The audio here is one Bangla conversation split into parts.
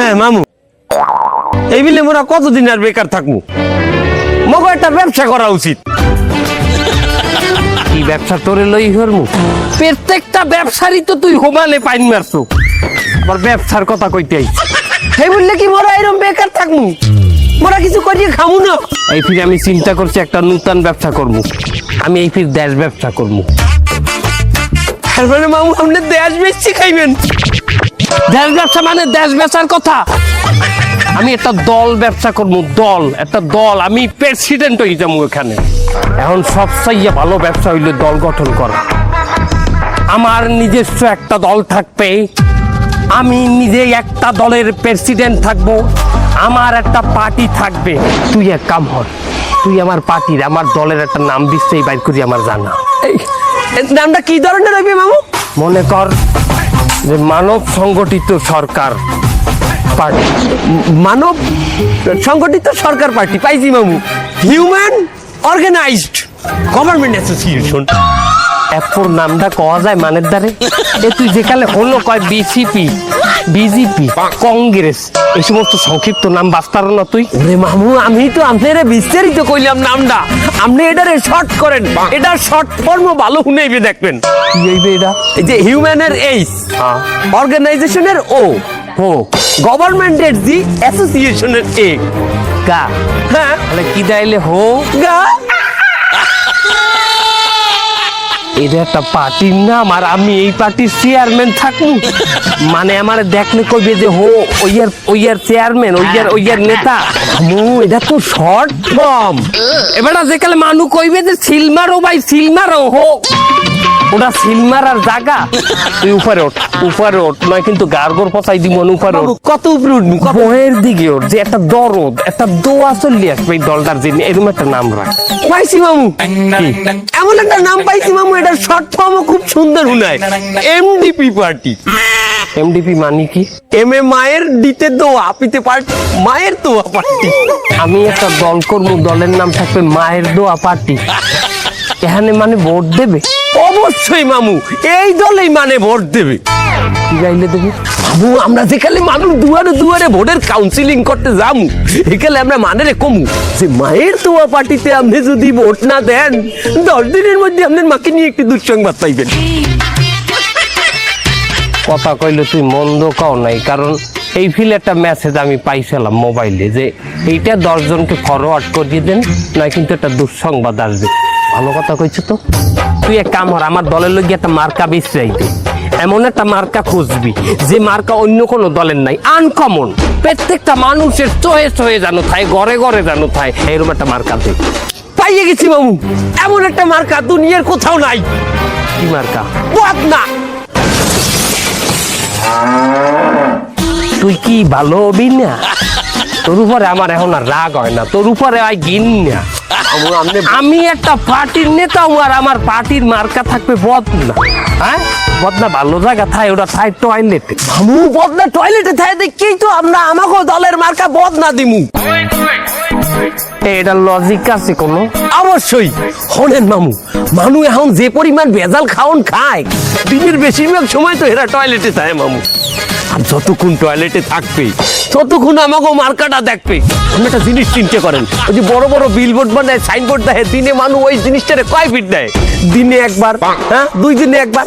হ্যাঁ মামু। এই বিলে মোরা কতদিন আর বেকার থাকব মগো একটা ব্যবসা করা উচিত। কি ব্যবসা তোরে লই হরমু? প্রত্যেকটা ব্যবসারই তো তুই হোমালে পাইন মারছো। আবার ব্যবসার কথা কইতে আইছি এই বললে কি মোরা এরকম বেকার থাকব মোরা কিছু করিয়ে খামু না? এই ফির আমি চিন্তা করছি একটা নূতন ব্যবসা করব আমি এই ফির দেশ ব্যবসা করব তারপরে মামু আপনি দেশ বেশি খাইবেন। দেশ ব্যবসা মানে দেশ ব্যবসার কথা। আমি একটা দল ব্যবসা করব দল একটা দল। আমি প্রেসিডেন্ট হয়ে যাব এখানে। এখন সবচাইয়ে ভালো ব্যবসা হইলে দল গঠন করা। আমার নিজস্ব একটা দল থাকবে। আমি নিজে একটা দলের প্রেসিডেন্ট থাকব। আমার একটা পার্টি থাকবে। তুই এক কাম হর তুই আমার পার্টির আমার দলের একটা নাম দিচ্ছে এই বাইর করি আমার জানা। এই নামটা কি ধরনের হইবে মামু? মনে কর যে মানব সংগঠিত সরকার পার্টি। মানব সংগঠিত সরকার পার্টি পাইছি মামু। হিউম্যান অর্গানাইজড গভর্নমেন্ট অ্যাসোসিয়েশন এরপর নামটা কওয়া যায় মানের দ্বারে? এ তুই যেখানে হলো কয় বিসিপি বিজেপি কংগ্রেস এই সমস্ত সংক্ষিপ্ত নাম বাস্তার না তুই? ওরে মামু আমি তো আপনারে বিস্তারিত কইলাম নামটা। আপনি এটারে শর্ট করেন। এটা শর্ট ফর্ম ভালো শুনেইবে দেখবেন। কি হইবে এটা। এই যে হিউম্যানের এইচ অর্গানাইজেশনের ও হো গভর্নমেন্টের জি অ্যাসোসিয়েশনের এ গা। হ্যাঁ। তাহলে কি দাইলে হো? গা। এটা একটা পার্টির নাম আর আমি এই পার্টির চেয়ারম্যান থাকব। মানে আমার দেখলে কইবে যে হো ওইয়ার ওইয়ার চেয়ারম্যান ওইয়ার ওইয়ার নেতা। মামু এটা তো শর্ট ফর্ম এবার যেকালে মানু কইবে যে সিলমারো ভাই সিলমারো হো। ওটা সিলমারার জায়গা? তুই উপরে ওঠ উপরে ওঠ নয় কিন্তু গার্গর পচাই দিব উপরে ওঠ। কত উপরে উঠবো বয়ের দিকে ওর যে একটা দরদ একটা দোয়া চললি আসবে এই দলটার জন্য এরকম একটা নাম রাখ। পাইছি মামু এমন একটা নাম পাইছি মামু এটা শর্ট ফর্মও খুব সুন্দর শুনায় এমডিপি পার্টি এমডিপি মানে কি? এম এ মায়ের দিতে দোয়া পিতে পার্টি মায়ের দোয়া পার্টি আমি একটা দল করব দলের নাম থাকবে মায়ের দোয়া পার্টি এখানে মানে ভোট দেবে? অবশ্যই মামু এই দলেই মানে ভোট দেবে। গাইলে দেবে। মামু আমরা যেখানে মানুষ দুয়ারে দুয়ারে ভোটের কাউন্সিলিং করতে যামু এখানে আমরা মানে রে কমু। যে মায়ের দোয়া পার্টিতে আপনি যদি ভোট না দেন দশ দিনের মধ্যে আপনার মাকে নিয়ে একটি দুঃসংবাদ পাইবেন। কথা কইলে তুই মন্দ কও নাই কারণ এই ফিল একটা মেসেজ আমি পাইছিলাম মোবাইলে যে এইটা দশজনকে ফরওয়ার্ড করিয়ে দেন নয় কিন্তু একটা দুঃসংবাদ আসবে। ভালো কথা কইছো তো? তুই এক কাম কর, আমার দলের লোক একটা মার্কা দে। এমন একটা মার্কা খুঁজবি, যে মার্কা অন্য কোনো দলের নাই আনকমন প্রত্যেকটা মানুষের চয়ে চয়ে জানো থাই ঘরে ঘরে জানো থাই এরকম একটা মার্কা দে। পাইয়ে গেছি বাবু, এমন একটা মার্কা দুনিয়ার কোথাও নাই। কি মার্কা? বদনা তুই কি ভালো হবি না? তোর উপরে আমার এখন আর রাগ হয় না, তোর উপরে আয় গিন না আমি একটা পার্টির নেতা আর আমার পার্টির মার্কা থাকবে বদনা। হ্যাঁ? বদনা ভালো জায়গা থাই ওটা থাই টয়লেটে মামু বদনা টয়লেটে থাকে দেখেই তো আমরা আমাকে দলের মার্কা বদনা দিমু। এটা লজিক আছে কোনো? অবশ্যই। হনেন মামু মানু এখন যে পরিমাণ ভেজাল খাওন খায় দিনের বেশিরভাগ সময় তো এরা টয়লেটে থাকে মামু। আর যতক্ষণ টয়লেটে থাকবে ততক্ষণ আমাকে মার্কাটা দেখবে। আপনি একটা জিনিস চিন্তা করেন ওই যে বড় বড় বিলবোর্ড বানায় সাইনবোর্ড দেয়, দিনে মানুষ ওই জিনিসটারে কয় ফিট দেয়? দিনে একবার হ্যাঁ? দুই দিনে একবার।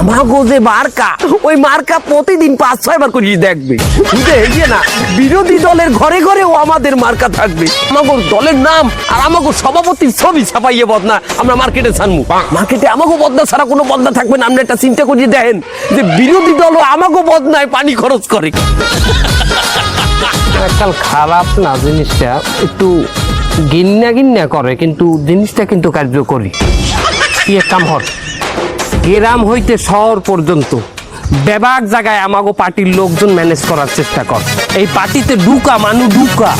আমাকে যে মার্কা, ওই মার্কা প্রতিদিন পাঁচ, ছয় বার করিয়ে দেখবে। বুঝতে এই না, বিরোধী দলের ঘরে ঘরেও আমাদের মার্কা থাকবে। আমাকে দলের নাম আর আমাকে সভাপতির ছবি ছাপাইয়ে বদনা আমরা মার্কেটে ছানমু মার্কেটে আমাকে বদনা ছাড়া কোনো বদনা থাকবে না। আপনি একটা চিন্তা করিয়ে দেখেন যে বিরোধী দলও আমাকে বদনায় পানি খরচ করে। এককাল খারাপ না জিনিসটা একটু গিন্না গিন্না করে, কিন্তু জিনিসটা কিন্তু কার্যকরী। কি এক কাম হর গ্রাম হইতে শহর পর্যন্ত বেবাক জায়গায় আমাগো পার্টির লোকজন ম্যানেজ করার চেষ্টা কর। এই পার্টিতে ঢুকা, মানু ঢুকা।